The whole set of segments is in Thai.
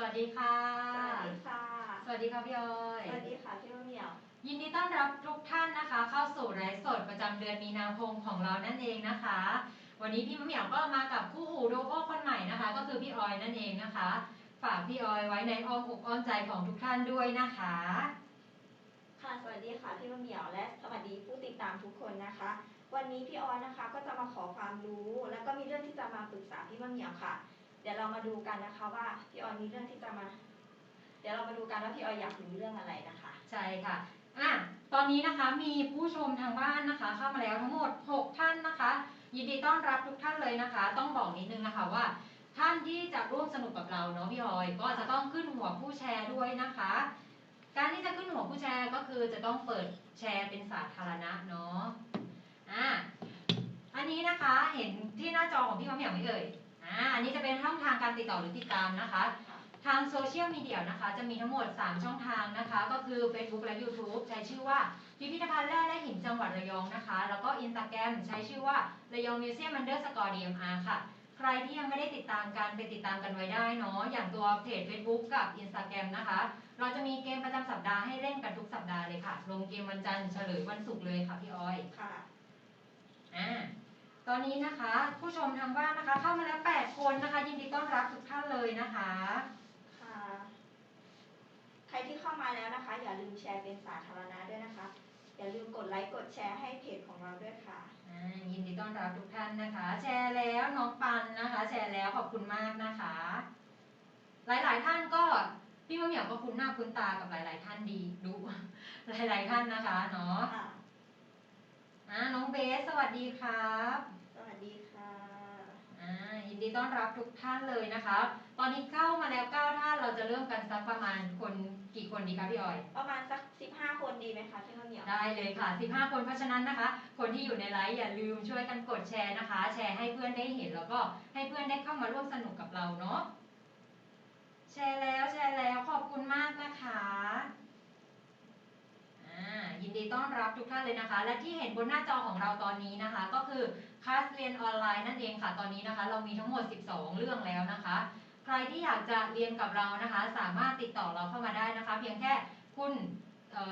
สวัสดีค่ะ สวัสดีค่ะ สวัสดีค่ะพี่ออยสวัสดีค่ะพี่มะเหมียว ยินดีต้อนรับทุกท่านนะคะ เข้าสู่ไลฟ์สดประจำเดือนมีนาคมของเรานั่นเองนะคะ วันนี้พี่มะเหมียวก็มากับคู่หูโดโอคนใหม่นะคะ ก็คือพี่ออยนั่นเองนะคะ ฝากพี่ออยไว้ในอ้อมอกอ้อมใจของทุกท่านด้วยนะคะ ค่ะ สวัสดีค่ะพี่มะเหมียวและสวัสดีผู้ติดตามทุกคนนะคะ วันนี้พี่ออยนะคะก็จะมาขอความรู้ แล้วก็มีเรื่องที่จะมาปรึกษาพี่มะเหมียวค่ะเดี๋ยวเรามาดูกันนะคะว่าพี่ออยมีเรื่องที่จะมา เดี๋ยวเรามาดูกันว่าพี่ออยอยากรู้เรื่องอะไรนะคะ ใช่ค่ะอะตอนนี้นะคะมีผู้ชมทางบ้านนะคะ เข้ามาแล้วทั้งหมด 6 ท่านนะคะ ยินดีต้อนรับทุกท่านเลยนะคะ ต้องบอกนิดนึงนะคะว่า ท่านที่จะร่วมสนุกกับเราเนาะพี่ออย ก็จะต้องขึ้นหัวผู้แชร์ด้วยนะคะ การที่จะขึ้นหัวผู้แชร์ก็คือจะต้องเปิดแชร์เป็นสาธารณะเนาะอะอันนี้นะคะเห็นที่หน้าจอของพี่มะเหมี่ยวไหมเอ่ย อ่าอันนี้จะเป็นช่องทางการติดต่อหรือติดตามนะคะ ทางโซเชียลมีเดียนะคะ จะมีทั้งหมด 3 ช่องทางนะคะ ก็คือ Facebook และ YouTube ใช้ชื่อว่าพิพิธภัณฑ์แร่และหินจังหวัดระยองนะคะ แล้วก็ Instagram ใช้ชื่อว่าระยองมิวเซียม underscore DMR ค่ะใครที่ยังไม่ได้ติดตามกันไปติดตามกันไว้ได้เนาะอย่างตัวเพจ Facebook กับ Instagram นะคะ เราจะมีเกมประจำสัปดาห์ให้เล่นกันทุกสัปดาห์เลยค่ะ ลงเกมวันจันทร์เฉลยวันศุกร์เลยค่ะพี่ออย ค่ะ อ่า ตอนนี้นะคะ ผู้ชมทางบ้านนะคะ เข้ามาแล้ว8คนนะคะ ยินดีต้อนรับทุกท่านเลยนะคะ ค่ะ ใครที่เข้ามาแล้วนะคะ อย่าลืมแชร์เป็นสาธารณะด้วยนะคะ อย่าลืมกดไลค์กดแชร์ให้เพจของเราด้วยค่ะ อ่ายินดีต้อนรับทุกท่านนะคะ แชร์แล้วน้องปันนะคะ แชร์แล้วขอบคุณมากนะคะ หลาย ๆ ท่านก็พี่มะเหมียวก็คุ้นหน้าคุ้นตากับหลาย ๆ ท่านดีดู หลาย ๆ ท่านนะคะเนาะค่ะ อ่าน้องเบสสวัสดีครับ สวัสดีค่ะ อ่ายิ นดีต้อนรับทุกท่านเลยนะคะ ตอนนี้เข้ามาแล้วเก้าท่าน เราจะเริ่มกันสักประมาณคนกี่คนดีคะพี่ออย ประมาณสักสิบห้าคนดีไหมคะพี่มะเหมียว ได้เลยค่ะ 15 คนเพราะฉะนั้นนะคะ คนที่อยู่ในไลฟ์อย่าลืมช่วยกันกดแชร์นะคะ แชร์ให้เพื่อนได้เห็นแล้วก็ให้เพื่อนได้เข้ามาร่วมสนุกกับเราเนาะ แชร์แล้วแชร์แล้วขอบคุณมากนะคะอ่ายิน ดีต้อนรับทุกท่านเลยนะคะ และที่เห็นบนหน้าจอของเราตอนนี้นะคะ ก็คือคลาสเรียนออนไลน์นั่นเองค่ะ ตอนนี้นะคะ เรามีทั้งหมด 12 เรื่องแล้วนะคะ ใครที่อยากจะเรียนกับเรานะคะ สามารถติดต่อเราเข้ามาได้นะคะ เพียงแค่คุณ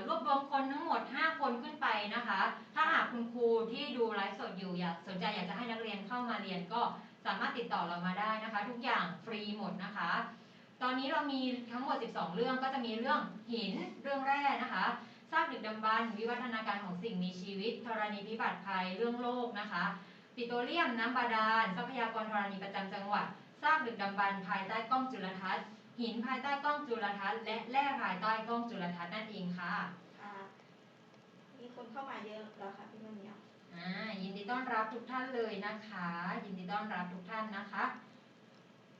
รวบรวมคนทั้งหมด 5 คนขึ้นไปนะคะ ถ้าหากคุณครูที่ดูไลฟ์สดอยู่อยากสนใจอยากจะให้นักเรียนเข้ามาเรียนก็สามารถติดต่อเรามาได้นะคะ ทุกอย่างฟรีหมดนะคะ ตอนนี้เรามีทั้งหมด 12 เรื่องก็จะมีเรื่องหินเรื่องแร่นะคะากดึกดำบรรพ์วิวัฒนาการของสิ่งมีชีวิต ธรณีพิบัติภัยเรื่องโลกนะคะ ปิโตรเลียมน้ำบาดาล ทรัพยากรธรณีประจำจังหวัดซากดึกดำบรรพ์ภายใต้กล้องจุลทรรศน์ หินภายใต้กล้องจุลทรรศน์ และแร่ภายใต้กล้องจุลทรรศน์นั่นเองค่ะ ค่ะ มีคนเข้ามาเยอะแล้วค่ะพี่มะเหมียวอ่ายินดีต้อนรับทุกท่านเลยนะคะ ยินดีต้อนรับทุกท่านนะคะ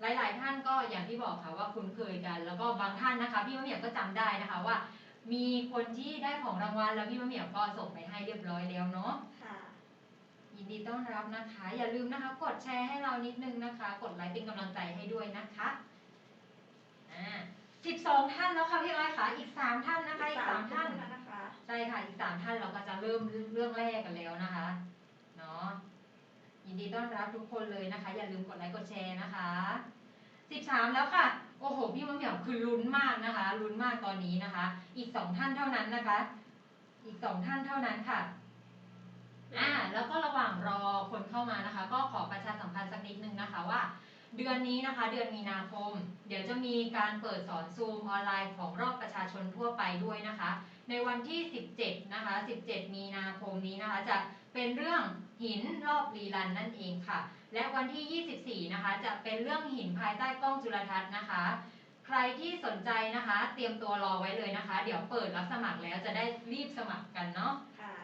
หลาย ๆ ท่านก็อย่างที่บอกค่ะว่าคุ้นเคยกัน แล้วก็บางท่านนะคะ พี่มะเหมียวก็จำได้นะคะว่า มีคนที่ได้ของรางวัลแล้วพี่มะเหมียวก็ส่งไปให้เรียบร้อยแล้วเนาะค่ะ ยินดีต้อนรับนะคะ อย่าลืมนะคะ กดแชร์ให้เรานิดนึงนะคะ กดไลค์เป็นกำลังใจให้ด้วยนะคะอ่าสิบสองท่านแล้วค่ะพี่อ้อยค่ะอีกสามท่านนะคะอีกสามท่านนะคะใช่ค่ะอีกสามท่านเราก็จะเริ่มเรื่องแรกกันแล้วนะคะเนาะยินดีต้อนรับทุกคนเลยนะคะ อย่าลืมกดไลค์กดแชร์นะคะสิบสามแล้วค่ะ โอ้โหพี่มะเหมี่ยวคือลุ้นมากนะคะลุ้นมากตอนนี้นะคะ อีกสองท่านเท่านั้นนะคะ อีกสองท่านเท่านั้นค่ะอ่าแล้วก็ระหว่างรอคนเข้ามานะคะ ก็ขอประชาสัมพันธ์สักนิดนึงนะคะว่า เดือนนี้นะคะ เดือนมีนาคม เดี๋ยวจะมีการเปิดสอนซูมออนไลน์ของรอบประชาชนทั่วไปด้วยนะคะ ในวันที่ 17 นะคะ 17 มีนาคมนี้นะคะ จะเป็นเรื่องหินรอบรีรันนั่นเองค่ะ และวันที่ 24 นะคะ จะเป็นเรื่องหินภายใต้กล้องจุลทรรศน์นะคะ ใครที่สนใจนะคะ เตรียมตัวรอไว้เลยนะคะ เดี๋ยวเปิดรับสมัครแล้วจะได้รีบสมัครกันเนาะค่ะ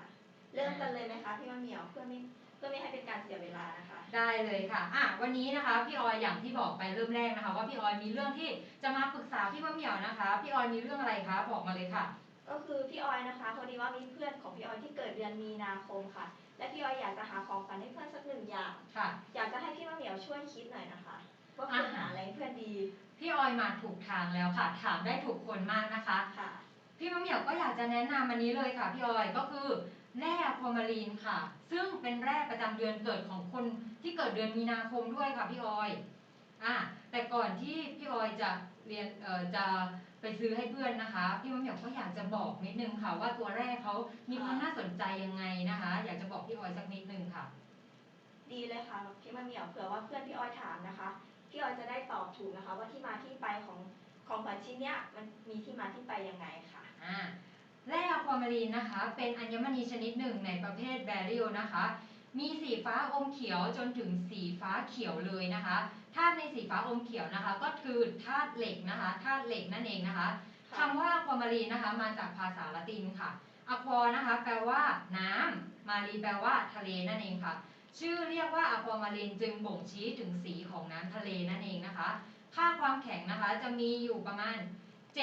เริ่มกันเลยไหมคะพี่มะเหมียวเพื่อไม่เพื่อไม่ให้เป็นการเสียเวลานะคะ ได้เลยค่ะอะ วันนี้นะคะพี่ออยอย่างที่บอกไปเริ่มแรกนะคะ ว่าพี่ออยมีเรื่องที่จะมาปรึกษาพี่มะเหมี่ยวนะคะ พี่ออยมีเรื่องอะไรคะบอกมาเลยค่ะ ก็คือพี่ออยนะคะพอดีว่ามีเพื่อนของพี่ออยที่เกิดเดือนมีนาคมค่ะ และพี่ออยอยากจะหาของขวัญให้เพื่อนสักหนึ่งอย่าง ค่ะ อยากจะให้พี่มะเหมียวช่วยคิดหน่อยนะคะว่าควรหาอะไรให้เพื่อนดีพี่ออยมาถูกทางแล้วค่ะ ถามได้ถูกคนมากนะคะ ค่ะ พี่มะเหมี่ยวก็อยากจะแนะนำอันนี้เลยค่ะ พี่ออยก็คือแร่อะความารีนค่ะ ซึ่งเป็นแร่ประจำเดือนเกิดของคนที่เกิดเดือนมีนาคมด้วยค่ะพี่ออยอะแต่ก่อนที่พี่ออยจะเรียนเอ่อจะ ไปซื้อให้เพื่อนนะคะ พี่มะเหมียวก็อยากจะบอกนิดนึงค่ะ ว่าตัวแรกเขามีความน่าสนใจยังไงนะคะ อยากจะบอกพี่ออยสักนิดนึงค่ะ ดีเลยค่ะพี่มะเหมี่ยวเผื่อว่าเพื่อนพี่ออยถามนะคะพี่ออยจะได้ตอบถูกนะคะ ว่าที่มาที่ไปของของขวัญชิ้นเนี้ยมันมีที่มาที่ไปยังไงค่ะอ่าแร่อะความารีนนะคะ เป็นอัญมณีชนิดหนึ่งในประเภทแบริโอนะคะ มีสีฟ้าอมเขียวจนถึงสีฟ้าเขียวเลยนะคะ ธาตุในสีฟ้าอมเขียวนะคะ ก็คือธาตุเหล็กนะคะธาตุเหล็กนั่นเองนะคะคำว่าอะความารีนนะคะ มาจากภาษาละตินค่ะอะควานะคะ แปลว่าน้ำมารีแปลว่าทะเลนั่นเองค่ะ ชื่อเรียกว่าอะความารีนจึงบ่งชี้ถึงสีของน้ำทะเลนั่นเองนะคะ ค่าความแข็งนะคะจะมีอยู่ประมาณ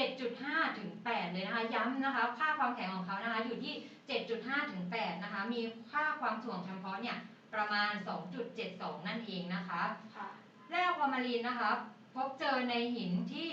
7.5 ถึง 8 เลยนะคะ ย้ำนะคะ ค่าความแข็งของเขานะคะ อยู่ที่ 7.5 ถึง 8 นะคะ มีค่าความถ่วงเฉพาะเนี่ยประมาณ 2.72 นั่นเองนะคะค่ะ แร่อะความารีนนะคะพบเจอในหินที่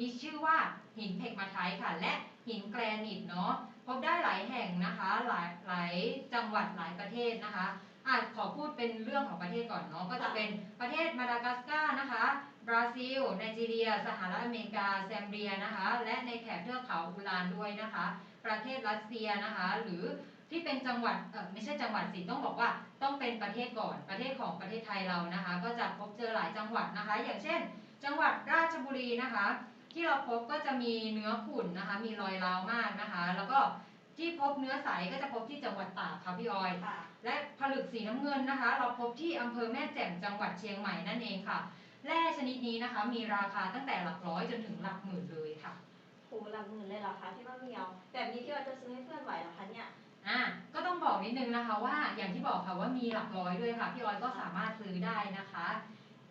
มีชื่อว่าหินเพกมาไทค่ะ และหินแกรนิตเนาะพบได้หลายแห่งนะคะหลายหลายจังหวัดหลายประเทศนะคะอาจขอพูดเป็นเรื่องของประเทศก่อนเนาะก็จะเป็นประเทศมาดากัสการ์นะคะ บราซิลไนจีเรีย สหรัฐอเมริกาแซมเบียนะคะ และในแถบเทือกเขาอูรานด้วยนะคะ ประเทศรัสเซียนะคะ หรือ ที่เป็นจังหวัดเออไม่ใช่จังหวัดสิต้องบอกว่าต้องเป็นประเทศก่อนประเทศของประเทศไทยเรานะคะ ก็จะพบเจอหลายจังหวัดนะคะ อย่างเช่น จังหวัดราชบุรีนะคะ ที่เราพบก็จะมีเนื้อขุ่นนะคะ มีรอยร้าวมากนะคะ แล้วก็ที่พบเนื้อใสก็จะพบที่จังหวัดตากค่ะพี่ออยค่ะและผลึกสีน้ำเงินนะคะ เราพบที่อำเภอแม่แจ่มจังหวัดเชียงใหม่นั่นเองค่ะแร่ชนิดนี้นะคะ มีราคาตั้งแต่หลักร้อยจนถึงหลักหมื่นเลยค่ะโหหลักหมื่นเลยเหรอคะพี่มะเหมี่ยว แบบนี้พี่ออยจะซื้อให้เพื่อนไหวเหรอคะเนี่ย อะก็ต้องบอกนิดนึงนะคะว่าอย่างที่บอกค่ะว่ามีหลักร้อยด้วยค่ะ พี่ออยก็สามารถซื้อได้นะคะ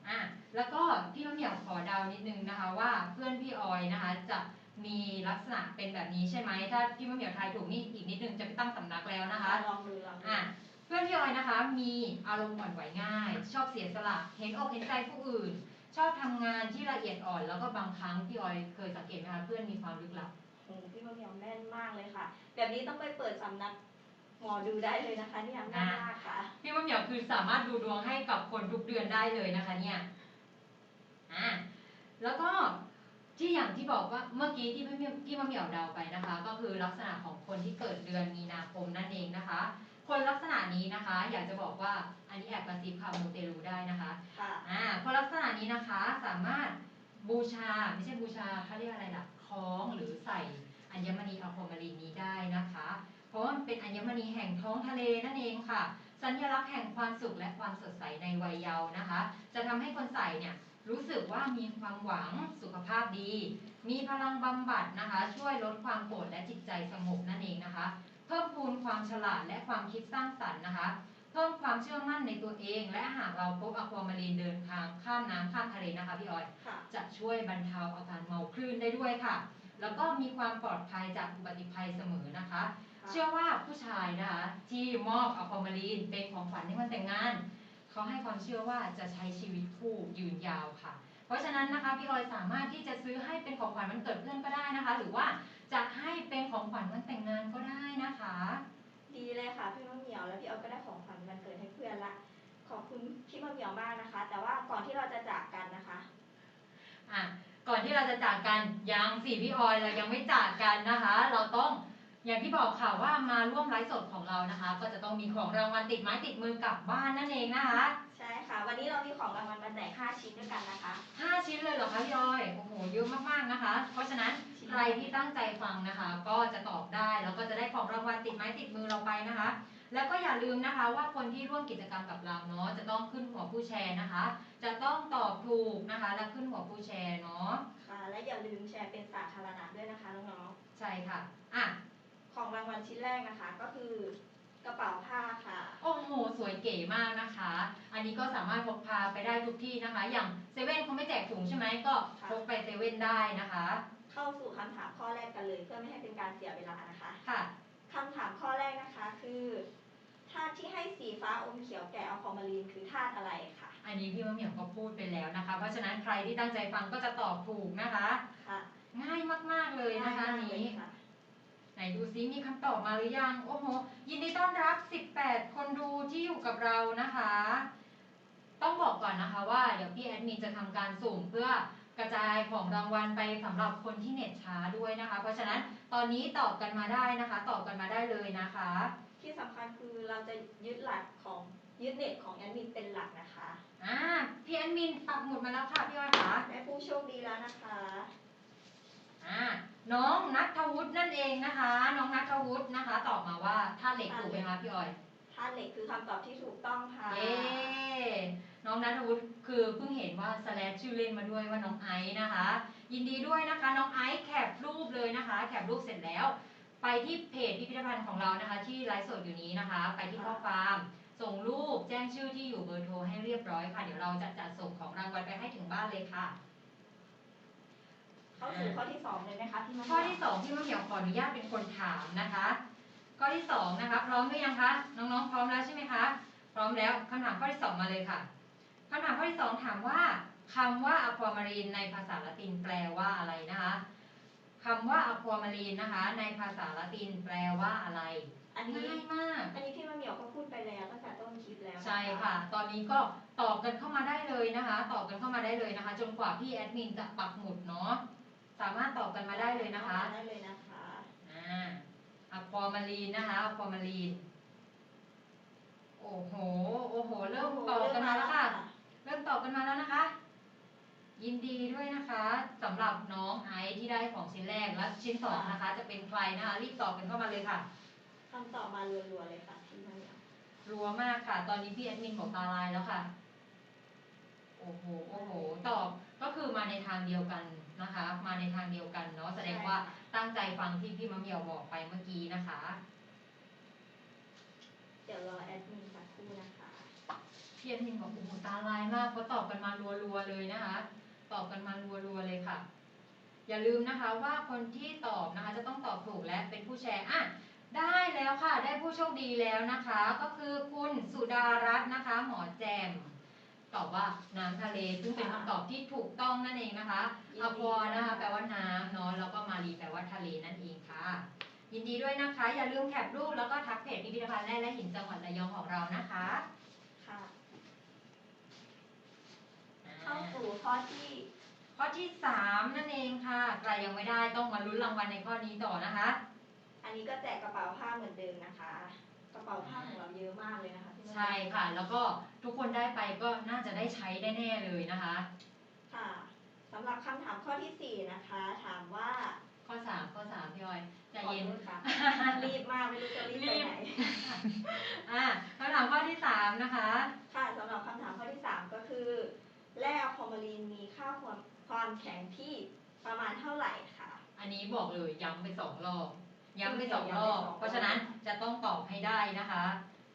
อะแล้วก็พี่มะเหมี่ยวขอเดานิดนึงนะคะว่าเพื่อนพี่ออยนะคะ จะมีลักษณะเป็นแบบนี้ใช่ไหมถ้าพี่มะเหมี่ยวทายถูกนี่อีกนิดนึงจะไปตั้งสำนักแล้วนะคะ ลองดูลองดูอะเพื่อนพี่ออยนะคะ มีอารมณ์อ่อนไหวง่าย ชอบเสียสละเห็นอกเห็นใจผู้อื่น ชอบทำงานที่ละเอียดอ่อน แล้วก็บางครั้งพี่ออยเคยสังเกตไหมคะเพื่อนมีความลึกลับโห พี่มะเหมี่ยวแม่นมากเลยค่ะ แบบนี้ต้องไปเปิดสำนักหมอดูได้เลยนะคะเนี่ยแม่นมากค่ะ พี่มะเหมียวคือสามารถดูดวงให้กับคนทุกเดือนได้เลยนะคะ เนี่ยอะแล้วก็ที่อย่างที่บอกว่าเมื่อกี้ที่พี่มะพี่มะเหมียวเดาไปนะคะ ก็คือลักษณะของคนที่เกิดเดือนมีนาคมนั่นเองนะคะ คนลักษณะนี้นะคะ อยากจะบอกว่าอันนี้แอบกระซิบค่ะมูเตลูได้นะคะค่ะอ่าคนลักษณะนี้นะคะสามารถบูชาไม่ใช่บูชาเขาเรียกอะไรล่ะ คล้องหรือใส่อัญมณีอะความารีนนี้ได้นะคะ เพราะว่ามันเป็นอัญมณีแห่งท้องทะเลนั่นเองค่ะ สัญลักษณ์แห่งความสุขและความสดใสในวัยเยาว์นะคะ จะทำให้คนใส่เนี่ยรู้สึกว่ามีความหวังสุขภาพดี มีพลังบำบัดนะคะ ช่วยลดความโกรธและจิตใจสงบนั่นเองนะคะ เพิ่มพูนความฉลาดและความคิดสร้างสรรค์นะคะ เพิ่มความเชื่อมั่นในตัวเอง และหากเราพบอะความารีนเดินทางข้ามน้ำข้ามทะเลนะคะพี่ออย ค่ะ จะช่วยบรรเทาอาการเมาคลื่นได้ด้วยค่ะ แล้วก็มีความปลอดภัยจากอุบัติภัยเสมอนะคะ เชื่อว่าผู้ชายนะคะที่มอบอะความารีนเป็นของขวัญในวันแต่งงาน เขาให้ความเชื่อว่าจะใช้ชีวิตคู่ยืนยาวค่ะ เพราะฉะนั้นนะคะพี่ออยสามารถที่จะซื้อให้เป็นของขวัญวันเกิดเพื่อนก็ได้นะคะ หรือว่าจะให้เป็นของขวัญวันแต่งงานก็ได้นะคะ ดีเลยค่ะพี่มะเหมี่ยวแล้วพี่ออาก็ได้ของขวัญวันเกิดให้เพื่อนละ ขอบคุณพี่มะเหมี่ยวมากนะคะ แต่ว่าก่อนที่เราจะจากกันนะคะ อะก่อนที่เราจะจากกันยังสี่พี่ออยเรายังไม่จากกันนะคะ เราต้องอย่างที่บอกค่ะว่ามาร่วมไลฟ์สดของเรานะคะ ก็จะต้องมีของรางวัลติดไม้ติดมือกลับบ้านนั่นเองนะคะใช่ค่ะ วันนี้เรามีของรางวัลมาแจก5ชิ้นด้วยกันนะคะห้าชิ้นเลยเหรอคะพี่ออย โอ้โห เยอะมากๆนะคะ เพราะฉะนั้นใครที่ตั้งใจฟังนะคะ ก็จะตอบได้แล้วก็จะได้ของรางวัลติดไม้ติดมือเราไปนะคะ แล้วก็อย่าลืมนะคะว่าคนที่ร่วมกิจกรรมกับเราเนาะจะต้องขึ้นหัวผู้แชร์นะคะ จะต้องตอบถูกนะคะ และขึ้นหัวผู้แชร์เนาะ ค่ะ และอย่าลืมแชร์เป็นสาธารณะด้วยนะคะน้องใช่ค่ะ อะๆของรางวัลชิ้นแรกนะคะก็คือก ระเป๋าผ้าค่ะ โอ้โห สวยเก๋มากนะคะ อันนี้ก็สามารถพกพาไปได้ทุกที่นะคะ อย่างเซเว่นเขาไม่แจกถุงใช่ไหมก็ค่ะ พกไปเซเว่นได้นะคะ เข้าสู่คำถามข้อแรกกันเลย เพื่อไม่ให้เป็นการเสียเวลานะคะค่ะ คำถามข้อแรกนะคะคือธาตุที่ให้สีฟ้าอมเขียวแก่อัลคอมารีนคือธาตุอะไรค่ะอันนี้พี่มะเหมี่ยวก็พูดไปแล้วนะคะ เพราะฉะนั้นใครที่ตั้งใจฟังก็จะตอบถูกนะคะ ค่ะง่ายมากๆเลยนะคะอันง่ายมากนี้เลยค่ะ ไหนดูซิมีคำตอบมาหรือยัง โอ้โห ยินดีต้อนรับ 18 คนดูที่อยู่กับเรานะคะ ต้องบอกก่อนนะคะว่าเดี๋ยวพี่แอดมินจะทำการสุ่มเพื่อกระจายของรางวัลไปสำหรับคนที่เน็ตช้าด้วยนะคะ เพราะฉะนั้นตอนนี้ตอบกันมาได้นะคะ ตอบกันมาได้เลยนะคะ ที่สำคัญคือเราจะยึดหลักของยึดเน็ตของแอดมินเป็นหลักนะคะอ่าพี่แอดมินปักหมุดมาแล้วค่ะพี่อ้อยค่ะได้ผู้โชคดีแล้วนะคะ อ่าน้องนัทวุฒินั่นเองนะคะ น้องนัทวุฒินะคะ ตอบมาว่าท่าตุเหล็กถูกไหมคะพี่อ้อยธาตุเหล็กคือคำตอบที่ถูกต้องค่ะ เย้น้องนัทวุฒิคือเพิ่งเห็นว่าสแลชชื่อเล่นมาด้วยว่าน้องไอซ์นะคะ ยินดีด้วยนะคะ น้องไอซ์แคปรูปเลยนะคะ แคปรูปเสร็จแล้ว ไปที่เพจพิพิธภัณฑ์ของเรานะคะ ที่ไลฟ์สดอยู่นี้นะคะ ไปที่ข้อความส่งรูปแจ้งชื่อที่อยู่เบอร์โทรให้เรียบร้อยค่ะ เดี๋ยวเราจะจัดส่งของรางวัลไปให้ถึงบ้านเลยค่ะ เข้าสู่ข้อที่สองเลยไหมคะพี่มะข้อที่สองที่มะเหมียวขออนุญาตเป็นคนถามนะคะ ข้อที่สองนะคะพร้อมหรือยังคะน้องๆ พร้อมแล้วใช่ไหมคะพร้อมแล้วคำถามข้อที่สองมาเลยค่ะคำถามข้อที่สองถามว่าคำว่า aquamarine ในภาษาละตินแปลว่าอะไรนะคะคำว่า aquamarine นะคะ ในภาษาละตินแปลว่าอะไรอันนี้ ง่ายมาก อันนี้พี่มะเหมียวก็พูดไปแล้วตั้งแต่ต้นคลิปแล้วนใช่ค่ะ ตอนนี้ก็ตอบกันเข้ามาได้เลยนะคะ ตอบกันเข้ามาได้เลยนะคะ จนกว่าพี่แอดมินจะปักหมุดเนาะ สามารถตอบกันมาได้เลยนะคะได้เลยนะคะอ่าอะความารีนนะคะอะความารีน โอ้โห โอ้โห เริ่มตอบกันมาแล้วค่ะ เริ่มตอบกันมาแล้วนะคะ ยินดีด้วยนะคะสำหรับน้องไอซ์ที่ได้ของชิ้นแรกและชิ้นสองนะคะ จะเป็นใครนะคะ รีบตอบกันเข้ามาเลยค่ะคำตอบมารัวๆเลยค่ะพี่มะเหมียวรัวมากค่ะ ตอนนี้พี่แอดมินบอกตาลายแล้วค่ะ โอ้โห โอ้โห ตอบก็คือมาในทางเดียวกัน นะคะ มาในทางเดียวกันเนาะแสดงว่าตั้งใจฟังที่พี่มะเหมียวบอกไปเมื่อกี้นะคะ เดี๋ยวรอแอดมินสักครู่นะคะพี่แอดมินบอกโอ้โหตาลายมากเพราะตอบกันมารัวๆเลยนะคะ ตอบกันมารัวๆเลยค่ะ อย่าลืมนะคะว่าคนที่ตอบนะคะ จะต้องตอบถูกและเป็นผู้แชร์อะได้แล้วค่ะ ได้ผู้โชคดีแล้วนะคะ ก็คือคุณสุดารัตน์นะคะ หมอแจม ตอบว่าน้ำทะเลซึ่งเป็นคำตอบที่ถูกต้องนั่นเองนะคะ อควานะคะแปลว่าน้ำเนาะแล้วก็มารีแปลว่าทะเลนั่นเองค่ะ ยินดีด้วยนะคะ อย่าลืมแคปรูปแล้วก็ทักเพจพิพิธภัณฑ์แร่และหินจังหวัดระยองของเรานะคะค่ะอ่าเข้าสู่ข้อที่ข้อที่สามนั่นเองค่ะใครยังไม่ได้ต้องมาลุ้นรางวัลในข้อนี้ต่อนะคะ อันนี้ก็แจกกระเป๋าผ้าเหมือนเดิมนะคะ กระเป๋าผ้าของเราเยอะมากเลยนะคะพี่มะเหมียวใช่ค่ะ แล้วก็ทุกคนได้ไปก็น่าจะได้ใช้แน่ๆเลยนะคะค่ะ สำหรับคำถามข้อที่สี่นะคะ ถามว่าข้อสามข้อสามพี่ออยใจขอเย็น โทษค่ะ รีบมากไม่รู้จะรีบไปไหน อ่าคำถามข้อที่สามนะคะ ค่ะสำหรับคำถามข้อที่ 3 ก็คือ แร่อะคอมารีนมีค่าความความแข็งที่ประมาณเท่าไหร่ค่ะ อันนี้บอกเลยย้ำไปสองรอบย้ำไปสองรย้ำอไปบสองรอบ เพราะฉะนั้นจะต้องตอบให้ได้นะคะ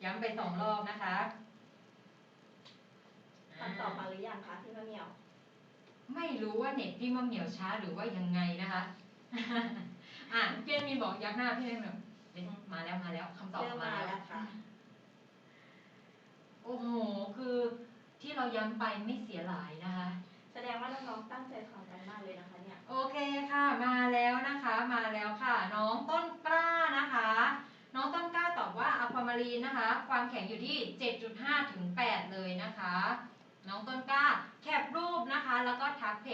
ย้ำไปสองรอบนะคะคำตอบมาหรือยังคะพี่มะเหมียว ไม่รู้ว่าเน็ตพี่มะเหมียวช้าหรือว่ายังไงนะคะ อะพี่เอ็มมีบอกยักหน้าพี่เอ็มแบบเดี๋ยวมาแล้วมาแล้วคำตอบเริ่มมามาแล้วแล้วค่ะ โอ้โห คือที่เราย้ำไปไม่เสียหลายนะคะ แสดงว่าน้องๆตั้งใจฟังกันมากเลยนะคะเนี่ย โอเคค่ะ มาแล้วนะคะ มาแล้วค่ะ น้องต้นกล้านะคะ น้องต้นกล้าตอบว่าอะความารีนนะคะ ความแข็งอยู่ที่ 7.5 ถึง 8 เลยนะคะ น้องต้นกล้า แคปรูปนะคะ แล้วก็ทักเพ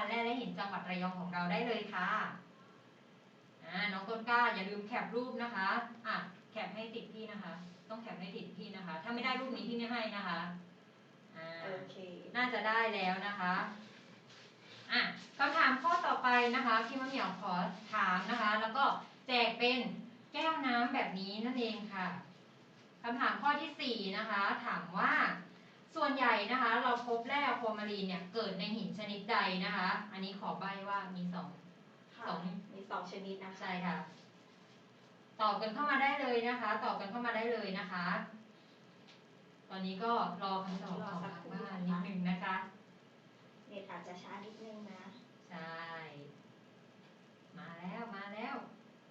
จพิพิธภัณฑ์แร่และหินจังหวัดระยองของเราได้เลยค่ะอ่าน้องต้นกล้าอย่าลืมแคปรูปนะคะอะแคปให้ติดพี่นะคะ ต้องแคปให้ติดพี่นะคะ ถ้าไม่ได้รูปนี้พี่ไม่ให้นะคะอ่าโอเคน่าจะได้แล้วนะคะอะคำถามข้อต่อไปนะคะพี่มะเหมียวขอถามนะคะ แล้วก็แจกเป็นแก้วน้ำแบบนี้นั่นเองค่ะคำถามข้อที่สี่นะคะ ถามว่า ส่วนใหญ่นะคะ เราพบแร่อะความารีนเนี่ยเกิดในหินชนิดใดนะคะ อันนี้ขอใบว่ามีสองค่ะสองมีสองชนิดนะคะใช่ค่ะตอบกันเข้ามาได้เลยนะคะ ตอบกันเข้ามาได้เลยนะคะ ตอนนี้ก็รอคำตอบของทางบ้านนิดนึงนะคะเน็ตอาจจะช้านิดนึงนะ ใช่ มาแล้วมาแล้ว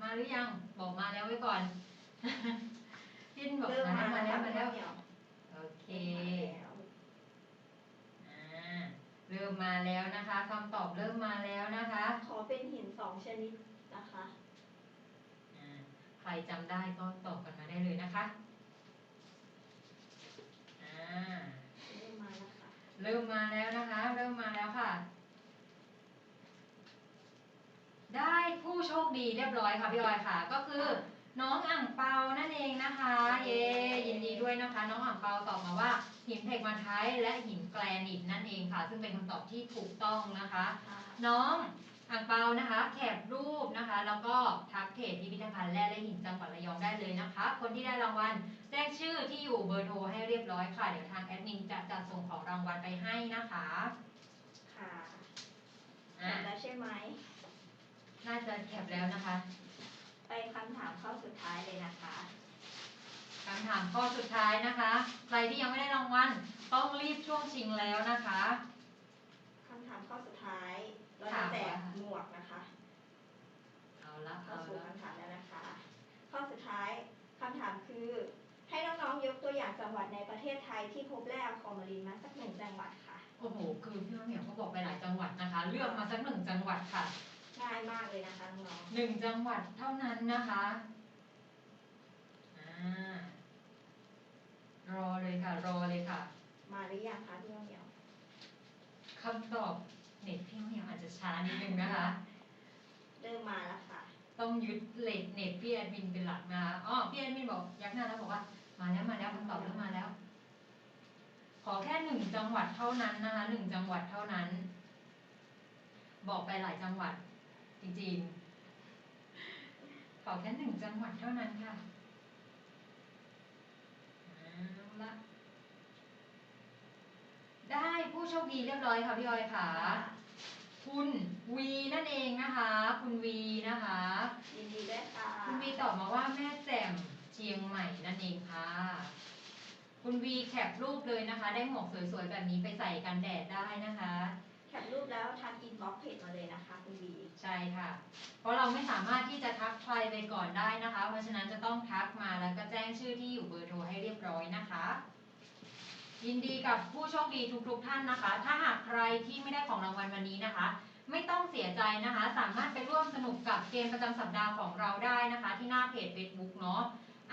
มาหรือยัง บอกมาแล้วไว้ก่อนพินบอกเริ่มมามาแล้วมาแล้แล้ววมาแล้วพี่มะเหมียวโอเค เริ่มมาแล้วนะคะคำตอบเริ่มมาแล้วนะคะ ขอเป็นหินสองชนิดนะคะอ่าใครจำได้ก็ตอบกันมาได้เลยนะคะอ่าเริ่มมาแล้วค่ะเริ่มมาแล้วนะคะ เริ่มมาแล้วค่ะ ได้ผู้โชคดีเรียบร้อยค่ะพี่ออยค่ะ ก็คือน้องอ่างเปานั่นเองนะคะ เย้ยินดีด้วยนะคะ น้องอ่างเปาตอบมาว่า หินเพกมาไทต์และหินแกรนิตนั่นเองค่ะ ซึ่งเป็นคำตอบที่ถูกต้องนะคะค่ะน้องอ่างเปานะคะแคปรูปนะคะ แล้วก็ทักเพจพิพิธภัณฑ์แร่และหินจังหวัดระยองได้เลยนะคะ คนที่ได้รางวัลแจ้งชื่อที่อยู่เบอร์โทรให้เรียบร้อยค่ะ เดี๋ยวทางแอดมินจะจัดส่งของรางวัลไปให้นะคะค่ะอะแล้วใช่ไหมน่าจะแคปแล้วนะคะ ไปคำถามข้อสุดท้ายเลยนะคะ คำถามข้อสุดท้ายนะคะ ใครที่ยังไม่ได้รางวัลต้องรีบช่วงชิงแล้วนะคะ คำถามข้อสุดท้าย เราถาจะมแจกว่าหมวกนะคะ เอาละเข้าเอาสู่ละคำถามแล้วนะคะ ข้อสุดท้ายคำถามคือ ให้น้องๆยกตัวอย่างจังหวัดในประเทศไทยที่พบแร่อะคอมารีนมาสักหนึ่งจังหวัดค่ะ โอ้โห คือพี่น้องเหมียวก็บอกไปหลายจังหวัดนะคะ เลือกมาสักหนึ่งจังหวัดค่ะ ง่ายมากเลยนะคะน้องหนึ่งจังหวัดเท่านั้นนะคะ อ่า รอเลยค่ะ รอเลยค่ะๆมาหรือยังคะพี่น้องเหมียวคำตอบเน็ตพี่น้องเหมียวอาจจะช้านิดนึงนะคะ เริ่มมาแล้วค่ะ ต้องยึดเลทเน็ตพี่แอดมินเป็นหลักนะคะอ๋อพี่แอดมินบอกยักหน้าแล้วบอกว่า มาแล้วมาแล้วคำตอบเริ่มมาแล้ว ขอแค่หนึ่งจังหวัดเท่านั้นนะคะหนึ่งจังหวัดเท่านั้น บอกไปหลายจังหวัดจริงๆขอแค่หนึ่งจังหวัดเท่านั้นค่ะ เอาละได้ผู้โชคดีเรียบร้อยค่ะพี่ออยค่ะ คุณวีนั่นเองนะคะ คุณวีนะคะ ยินดีด้วยค่ะ คุณวีตอบมาว่าแม่แจ่มเชียงใหม่นั่นเองค่ะ คุณวีแคปรูปเลยนะคะ ได้หมวกสวยๆแบบนี้ไปใส่กันแดดได้นะคะ แคปรูปแล้วทักอินบ็อกเพจมาเลยนะคะคุณบีใช่ค่ะ เพราะเราไม่สามารถที่จะทักใครไปก่อนได้นะคะ เพราะฉะนั้นจะต้องทักมาแล้วก็แจ้งชื่อที่อยู่เบอร์โทรให้เรียบร้อยนะคะ ยินดีกับผู้โชคดีทุกๆท่านนะคะ ถ้าหากใครที่ไม่ได้ของรางวัลวันนี้นะคะ ไม่ต้องเสียใจนะคะ สามารถไปร่วมสนุกกับเกมประจำสัปดาห์ของเราได้นะคะ ที่หน้าเพจ Facebook เนาะ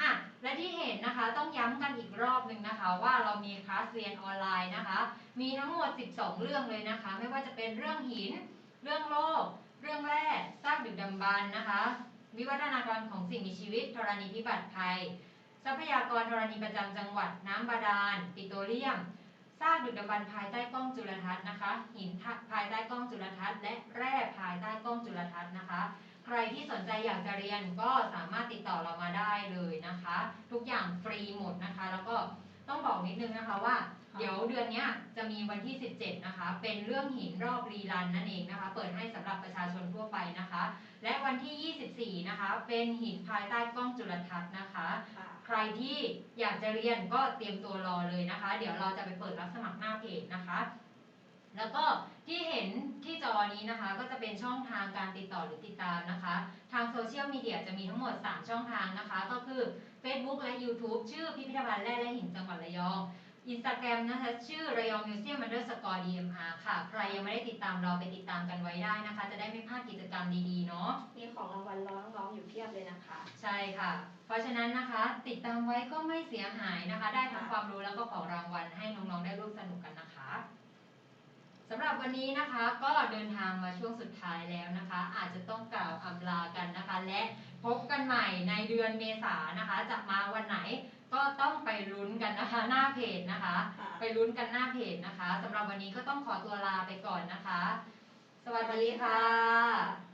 อะและที่เห็นนะคะต้องย้ำกันอีกรอบหนึ่งนะคะ ว่าเรามีคลาสเรียนออนไลน์นะคะ มีทั้งหมด 12 เรื่องเลยนะคะ ไม่ว่าจะเป็นเรื่องหิน เรื่องโลก เรื่องแร่ซากดึกดำบรรพ์นะคะ วิวัฒนาการของสิ่งมีชีวิตธรณีพิบัติภัย ทรัพยากรธรณีประจำจังหวัด น้ำบาดาลปิโตรเลียมซากดึกดำบรรพ์ภายใต้กล้องจุลทรรศน์นะคะ หินภายใต้กล้องจุลทรรศน์และแร่ภายใต้กล้องจุลทรรศน์นะคะ ใครที่สนใจอยากจะเรียนก็สามารถติดต่อเรามาได้เลยนะคะ ทุกอย่างฟรีหมดนะคะ แล้วก็ต้องบอกนิดนึงนะคะว่า เดี๋ยวเดือนเนี้ยจะมีวันที่ 17 นะคะ เป็นเรื่องหินรอบรีรันนั่นเองนะคะ เปิดให้สำหรับประชาชนทั่วไปนะคะ และวันที่ 24 นะคะ เป็นหินภายใต้กล้องจุลทรรศน์นะคะค่ะใครที่อยากจะเรียนก็เตรียมตัวรอเลยนะคะ เดี๋ยวเราจะไปเปิดรับสมัครหน้าเพจนะคะ แล้วก็ ที่เห็นที่จอนี้นะคะ ก็จะเป็นช่องทางการติดต่อหรือติดตามนะคะ ทางโซเชียลมีเดียจะมีทั้งหมด 3 ช่องทางนะคะ ก็คือ Facebook และ YouTube ชื่อพิพิธภัณฑ์แร่และหินจังหวัดระยองอินสตาแกรมนะคะ ชื่อระยองมิวเซียม underscore DMR ค่ะ ใครยังไม่ได้ติดตามเราไปติดตามกันไว้ได้นะคะ จะได้ไม่พลาดกิจกรรมดีๆ เนาะมีของรางวัลรอน้องๆอยู่เพียบเลยนะคะ ใช่ค่ะ เพราะฉะนั้นนะคะ ติดตามไว้ก็ไม่เสียหายนะคะ ได้ทั้งความรู้แล้วก็ของรางวัลให้น้องๆได้ร่วมสนุกกันนะคะ สำหรับวันนี้นะคะก็เดินทางมาช่วงสุดท้ายแล้วนะคะ อาจจะต้องกล่าวอำลากันนะคะ และพบกันใหม่ในเดือนเมษายนนะคะ จะมาวันไหนก็ต้องไปลุ้นกันนะคะหน้าเพจนะคะค่ะไปลุ้นกันหน้าเพจนะคะสำหรับวันนี้ก็ต้องขอตัวลาไปก่อนนะคะ สวัสดีค่ะ